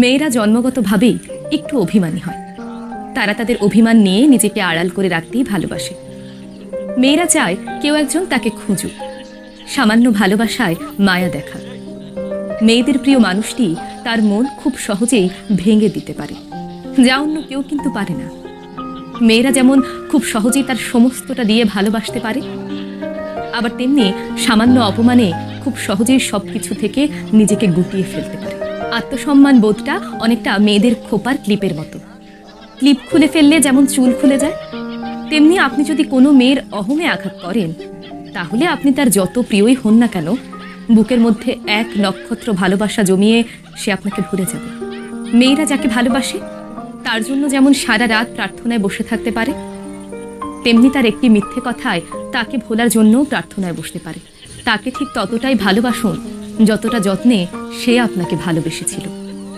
মেয়েরা জন্মগতভাবেই একটু অভিমানী হয়। তারা তাদের অভিমান নিয়ে নিজেকে আড়াল করে রাখতেই ভালোবাসে। মেয়েরা চায় কেউ একজন তাকে খুঁজুক, সামান্য ভালোবাসায় মায়া দেখা। মেয়েদের প্রিয় মানুষটি তার মন খুব সহজেই ভেঙে দিতে পারে, যা অন্য কেউ কিন্তু পারে না। মেয়েরা যেমন খুব সহজেই তার সমস্তটা দিয়ে ভালোবাসতে পারে, আবার তেমনি সামান্য অপমানে খুব সহজেই সব কিছু থেকে নিজেকে গুটিয়ে ফেলতে পারে। আত্মসম্মান বোধটা অনেকটা মেয়েদের খোপার ক্লিপের মতো। ক্লিপ খুলে ফেললে যেমন চুল খুলে যায়, তেমনি আপনি যদি কোনো মেয়ের অহমে আঘাত করেন, তাহলে আপনি তার যত প্রিয়ই হন না কেন, বুকের মধ্যে এক নক্ষত্র ভালোবাসা জমিয়ে সে আপনাকে ভুলে যাবে। মেয়েরা যাকে ভালোবাসে, তার জন্য যেমন সারা রাত প্রার্থনায় বসে থাকতে পারে, তেমনি তার একটি মিথ্যে কথায় তাকে ভোলার জন্যও প্রার্থনায় বসতে পারে। তাকে ঠিক ততটাই ভালোবাসুন যতটা যত্নে সে আপনাকে ভালোবেসেছিল।